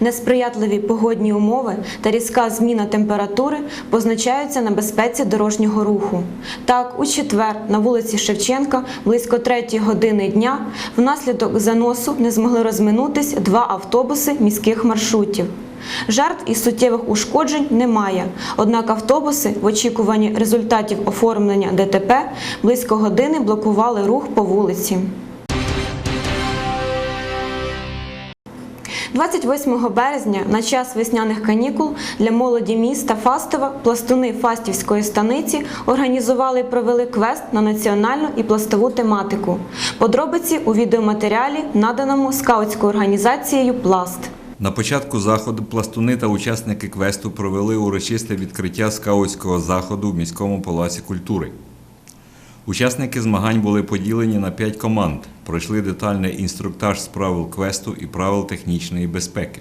Несприятливі погодні умови та різка зміна температури позначаються на безпеці дорожнього руху. Так, у четвер на вулиці Шевченка близько 3 години дня внаслідок заносу не змогли розминутись два автобуси міських маршрутів. Жертв і суттєвих ушкоджень немає, однак автобуси в очікуванні результатів оформлення ДТП близько години блокували рух по вулиці. 28 березня на час весняних канікул для молоді міста Фастова пластуни Фастівської станиці організували і провели квест на національну і пластову тематику. Подробиці у відеоматеріалі, наданому скаутською організацією Пласт. На початку заходу пластуни та учасники квесту провели урочисте відкриття скаутського заходу в міському палаці культури. Учасники змагань були поділені на п'ять команд, пройшли детальний інструктаж з правил квесту і правил технічної безпеки.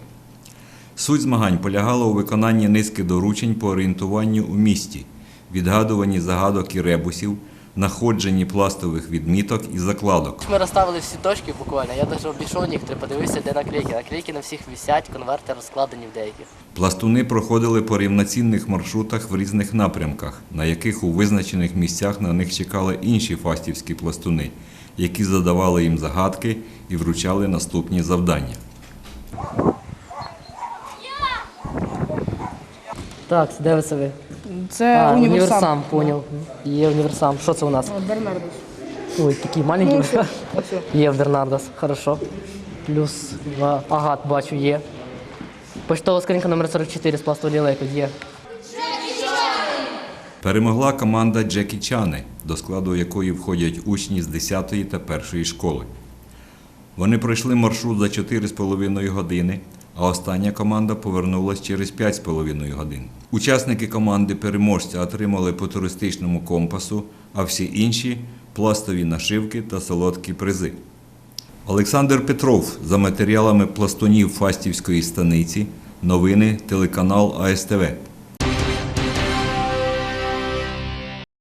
Суть змагань полягала у виконанні низки доручень по орієнтуванню у місті, відгадуванні загадок і ребусів, находженні пластових відміток і закладок. Ми розставили всі точки буквально. Я навіть обійшов некоторі, подивився, де наклейки. Наклейки на всіх висять, конверти розкладені в деяких. Пластуни проходили по рівноцінних маршрутах в різних напрямках, на яких у визначених місцях на них чекали інші фастівські пластуни, які задавали їм загадки і вручали наступні завдання. Так, де ви ви? Це а, універсам. універсам, поняв. Є універсам. Що це у нас? Бернардос. Ой, такий маленький. Ну, все. Є в Бернардос, хорошо. Плюс два. Ага, бачу, є. Поштова скринька номер 44 з пластової лейки є. Перемогла команда Джекі Чани, до складу якої входять учні з 10 та 1 школи. Вони пройшли маршрут за 4,5 години, а остання команда повернулась через 5,5 годин. Учасники команди переможця отримали по туристичному компасу, а всі інші пластові нашивки та солодкі призи. Олександр Петров за матеріалами пластунів Фастівської станиці. Новини телеканал АСТВ.